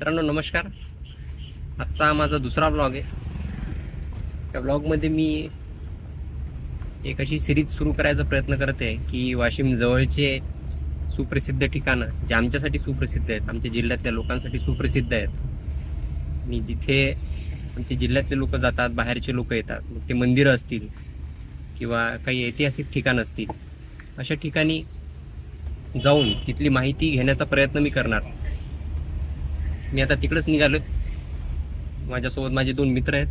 मित्रांनो नमस्कार. आजचा माझा दुसरा ब्लॉग आहे. त्या ब्लॉगमध्ये मी एक अशी सिरीज सुरू करायचा प्रयत्न करत आहे की वाशिम जवळचे सुप्रसिद्ध ठिकाणं जे आमच्यासाठी सुप्रसिद्ध आहेत आमच्या जिल्ह्यातल्या लोकांसाठी सुप्रसिद्ध आहेत. आणि जिथे आमच्या जिल्ह्यातले लोक जातात बाहेरचे लोक येतात मग ते मंदिरं असतील किंवा काही ऐतिहासिक ठिकाणं असतील अशा ठिकाणी जाऊन तिथली माहिती घेण्याचा प्रयत्न मी करणार. मी आता तिकडेच निघालो माझ्यासोबत माझे दोन मित्र आहेत.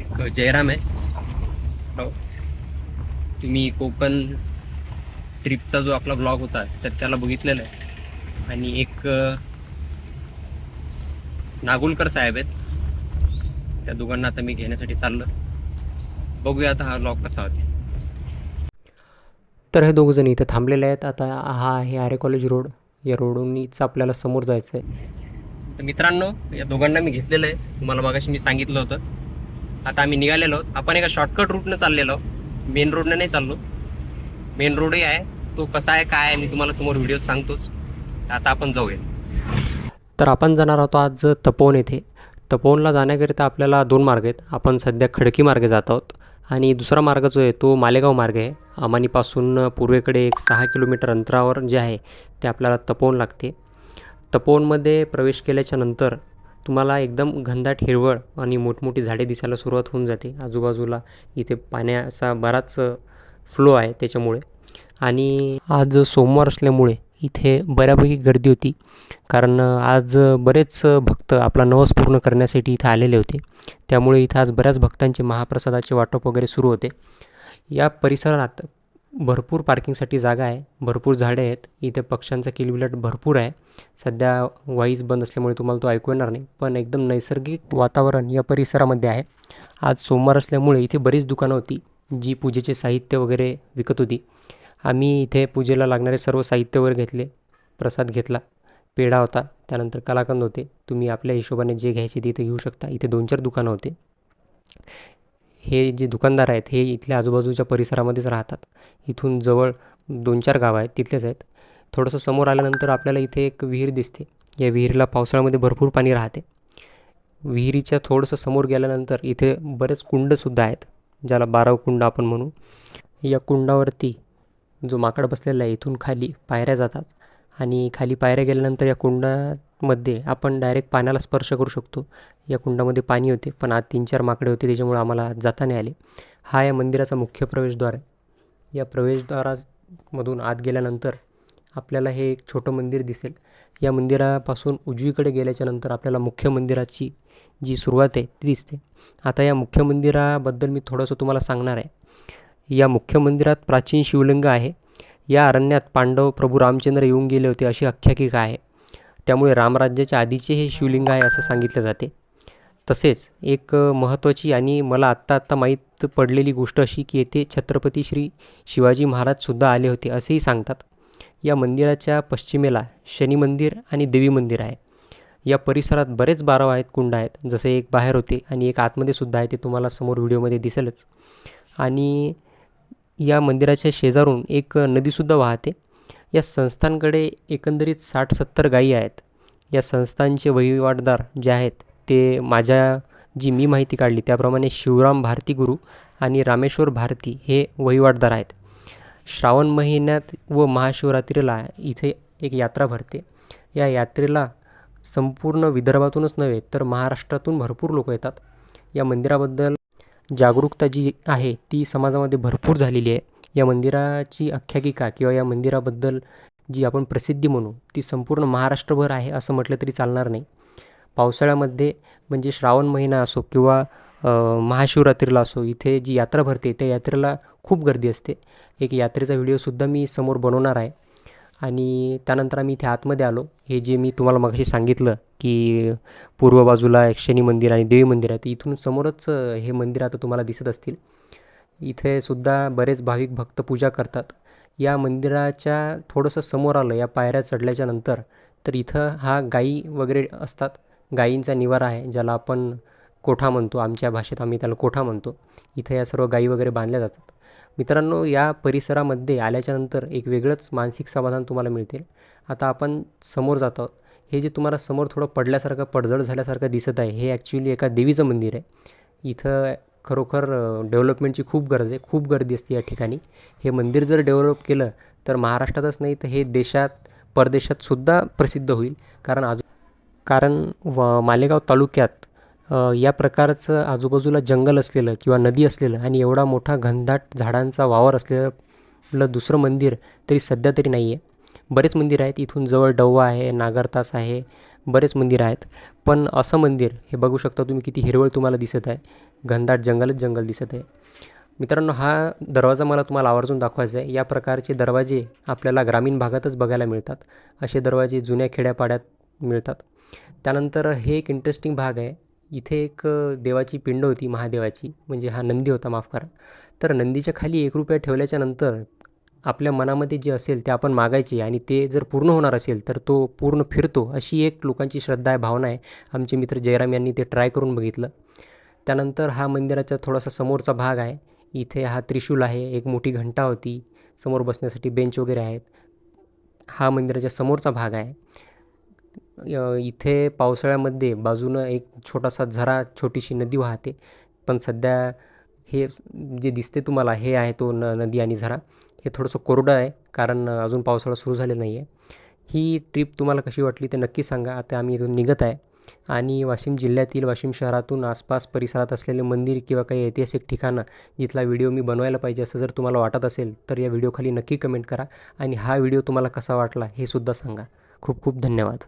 एक जयराम आहे. हो तुम्ही कोकण ट्रिपचा जो आपला ब्लॉग होता तर त्याला बघितलेला आहे. आणि एक नागुलकर साहेब आहेत. त्या दोघांना आता मी घेण्यासाठी चाललो बघूया आता हा ब्लॉग कसा होता तर हे दोघंजण इथं इथे थांबलेले आहेत. आता हा आहे आरे कॉलेज रोड. या रोडूनच आपल्याला समोर जायचं आहे तर मित्रांनो या दोघांना मी घेतलेलं आहे. तुम्हाला मगाशी मी सांगितलं होतं. आता आम्ही निघालेलो आहोत. आपण एका शॉर्टकट रूटनं चाललेलो मेन रोडनं नाही चाललो. मेन रोडही आहे. तो कसा आहे काय आहे मी तुम्हाला समोर व्हिडिओत सांगतोच. तर आता आपण जाऊया तर आपण जाणार आहोत आज तपोवन येथे. तपोवनला जाण्याकरिता आपल्याला दोन मार्ग आहेत. आपण सध्या खडकी मार्गे जात आहोत. आणि दुसरा मार्ग जो आहे तो मालेगाव मार्ग आहे. अमानीपासून पूर्वेकडे एक सहा किलोमीटर अंतरावर जे आहे ते आपल्याला तपोवन लागते. तपोवनमध्ये प्रवेश केल्याच्यानंतर तुम्हाला एकदम घनदाट हिरवळ आणि मोठमोठी झाडे दिसायला सुरुवात होऊन जाते. आजूबाजूला इथे पाण्याचा बराच फ्लो आहे त्याच्यामुळे. आणि आज सोमवार असल्यामुळे इथे बऱ्यापैकी गर्दी होती. कारण आज बरेच भक्त आपला नवस पूर्ण करण्यासाठी इथे आलेले होते. त्यामुळे इथं आज बऱ्याच भक्तांचे महाप्रसादाचे वाटप वगैरे सुरू होते. या परिसरात भरपूर पार्किंगसाठी जागा आहे. भरपूर झाडे आहेत. इथे पक्ष्यांचा किलबिलट भरपूर आहे. सध्या वाईज बंद असल्यामुळे तुम्हाला तो ऐकू येणार नाही. पण एकदम नैसर्गिक वातावरण या परिसरामध्ये आहे. आज सोमवार असल्यामुळे इथे बरीच दुकानं होती जी पूजेचे साहित्य वगैरे विकत होती. आम्ही इथे पूजेला लागणारे सर्व साहित्य वगैरे घेतले प्रसाद घेतला पेढा होता त्यानंतर कलाकंद होते. तुम्ही आपल्या हिशोबाने जे घ्यायचे ते इथे घेऊ शकता. इथे दोन चार दुकानं होते. हे जे दुकानदार आहेत हे इथल्या आजूबाजूच्या परिसरामध्येच राहतात. इथून जवळ दोन चार गावं आहेत तिथलेच आहेत. थोडंसं समोर आल्यानंतर आपल्याला इथे एक विहीर दिसते. या विहिरीला पावसाळ्यामध्ये भरपूर पाणी राहते. विहिरीच्या थोडंसं समोर गेल्यानंतर इथे बरेच कुंडसुद्धा आहेत ज्याला बाराव कुंड आपण म्हणू. या कुंडावरती जो माकड बसलेला आहे इथून खाली पायऱ्या जातात. आणि खाली पायऱ्या गेल्यानंतर या कुंडामध्ये आपण डायरेक्ट पाण्याला स्पर्श करू शकतो. या कुंडामध्ये पाणी होते पण आज तीन चार माकडे होते त्याच्यामुळे आम्हाला जाता नाही आले. हा या मंदिराचा मुख्य प्रवेशद्वार आहे. या प्रवेशद्वारामधून आत गेल्यानंतर आपल्याला हे एक छोटं मंदिर दिसेल. या मंदिरापासून उजवीकडे गेल्याच्यानंतर आपल्याला मुख्य मंदिराची जी सुरुवात आहे ती दिसते. आता या मुख्य मंदिराबद्दल मी थोडंसं तुम्हाला सांगणार आहे. या मुख्य मंदिरात प्राचीन शिवलिंग आहे. या अरण्यात पांडव प्रभू रामचंद्र येऊन गेले होते अशी आख्यायिका आहे. त्यामुळे रामराज्याच्या आधीचे हे शिवलिंग आहे असं सांगितलं जाते. तसेच एक महत्त्वाची आणि मला आत्ता आत्ता माहीत पडलेली गोष्ट अशी की येथे छत्रपती श्री शिवाजी महाराजसुद्धा आले होते असेही सांगतात. या मंदिराच्या पश्चिमेला शनी मंदिर आणि देवी मंदिर आहे. या परिसरात बरेच बाराव आहेत कुंड आहेत. जसे एक बाहेर होते आणि एक आतमध्ये सुद्धा आहे ते तुम्हाला समोर व्हिडिओमध्ये दिसेलच. आणि या मंदिराच्या शेजारून एक नदीसुद्धा वाहते. या संस्थांकडे एकंदरीत साठ सत्तर गायी आहेत. या संस्थांचे वहिवाटदार जे आहेत ते माझ्या जी मी माहिती काढली त्याप्रमाणे शिवराम भारती गुरु आणि रामेश्वर भारती हे वहिवाटदार आहेत. श्रावण महिन्यात व महाशिवरात्रीला इथे एक यात्रा भरते. या यात्रेला संपूर्ण विदर्भातूनच नव्हे तर महाराष्ट्रातून भरपूर लोक येतात. या मंदिराबद्दल जागरूकता जी आहे ती समाजामध्ये भरपूर झालेली आहे. या मंदिराची आख्यायिका किंवा या मंदिराबद्दल जी आपण प्रसिद्धी म्हणू ती संपूर्ण महाराष्ट्रभर आहे असं म्हटलं तरी चालणार नाही. पावसाळ्यामध्ये म्हणजे श्रावण महिना असो किंवा महाशिवरात्रीला असो इथे जी यात्रा भरते त्या यात्रेला खूप गर्दी असते. एक यात्रेचा व्हिडिओसुद्धा मी समोर बनवणार आहे. आणि त्यानंतर आम्ही इथे आतमध्ये आलो. हे जे मी तुम्हाला मगाशी सांगितलं की पूर्व बाजूला एक शनी मंदिर आणि देवी मंदिर आहे तर इथून समोरच हे मंदिर आता तुम्हाला दिसत असतील. इथे सुद्धा बरेच भाविक भक्त पूजा करतात. या मंदिराच्या थोडंसं समोर आलं या पायऱ्या चढल्याच्या नंतर तर इथं हा गाई वगैरे असतात. गायींचा निवारा आहे ज्याला आपण कोठा म्हणतो आमच्या भाषेत आम्ही त्याला कोठा म्हणतो इथं या सर्व गायी वगैरे बांधल्या जातात. मित्रांनो या परिसरामध्ये आल्याच्यानंतर एक वेगळंच मानसिक समाधान तुम्हाला मिळते आता आपण समोर जात आहोत. हे जे तुम्हाला समोर थोडं पडल्यासारखं पडझड झाल्यासारखं दिसत आहे हे ॲक्च्युली एका देवीचं मंदिर आहे. इथं खरोखर डेव्हलपमेंटची खूप गरज आहे खूप गर्दी असते या ठिकाणी. हे मंदिर जर डेव्हलप केलं तर महाराष्ट्रातच नाही तर हे देशात परदेशातसुद्धा प्रसिद्ध होईल. कारण आज कारण व मालेगाव तालुक्यात या प्रकारचं आजूबाजूला जंगल असलेलं किंवा नदी असलेलं आणि एवढा मोठा घनदाट झाडांचा वावर असलेलं दुसरं मंदिर तरी सध्या तरी नाही आहे बरेच मंदिर आहेत इथून जवळ डव्वा आहे नागरतास आहे बरेच मंदिर आहेत. पण असं मंदिर हे बघू शकता तुम्ही किती हिरवळ तुम्हाला दिसत आहे. घनदाट जंगलच जंगल दिसत आहे. मित्रांनो हा दरवाजा मला तुम्हाला आवर्जून दाखवायचा आहे. या प्रकारचे दरवाजे आपल्याला ग्रामीण भागातच बघायला मिळतात. असे दरवाजे जुन्या खेड्यापाड्यात मिळतात. त्यानंतर हे एक इंटरेस्टिंग भाग आहे. इथे एक देवाची पिंड होती महादेवाची म्हणजे हा नंदी होता माफ करा. तर नंदीच्या खाली एक रुपया ठेवल्याच्या नंतर आपल्या मनामध्ये जे असेल ते आपण मागायचे आणि ते जर पूर्ण होणार असेल तर तो पूर्ण फिरतो अशी एक लोकांची श्रद्धा आहे भावना आहे. आमचे मित्र जयराम यांनी ते ट्राय करून बघितलं. त्यानंतर हा मंदिराचा थोडासा समोरचा भाग आहे. इथे हा त्रिशूल आहे एक मोठी घंटा होती. समोर बसण्यासाठी बेंच वगैरे आहेत. हा मंदिराच्या समोरचा भाग आहे. इथे पावसाळ्यामध्ये बाजूनं एक छोटासा झरा छोटीशी नदी वाहते. पण सध्या हे जे दिसते तुम्हाला हे आहे तो न नदी आणि झरा. हे थोडंसं कोरडं आहे कारण अजून पावसाळा सुरू झाले नाही आहे. ही ट्रिप तुम्हाला कशी वाटली ते नक्की सांगा. आता आम्ही इथून निघत आहे आणि वाशिम जिल्ह्यातील वाशिम शहरातून आसपास परिसरात असलेले मंदिर किंवा काही ऐतिहासिक ठिकाणं जिथला व्हिडिओ मी बनवायला पाहिजे असं जर तुम्हाला वाटत असेल तर या व्हिडिओखाली नक्की कमेंट करा आणि हा व्हिडिओ तुम्हाला कसा वाटला हे सुद्धा सांगा. खूप खूप धन्यवाद.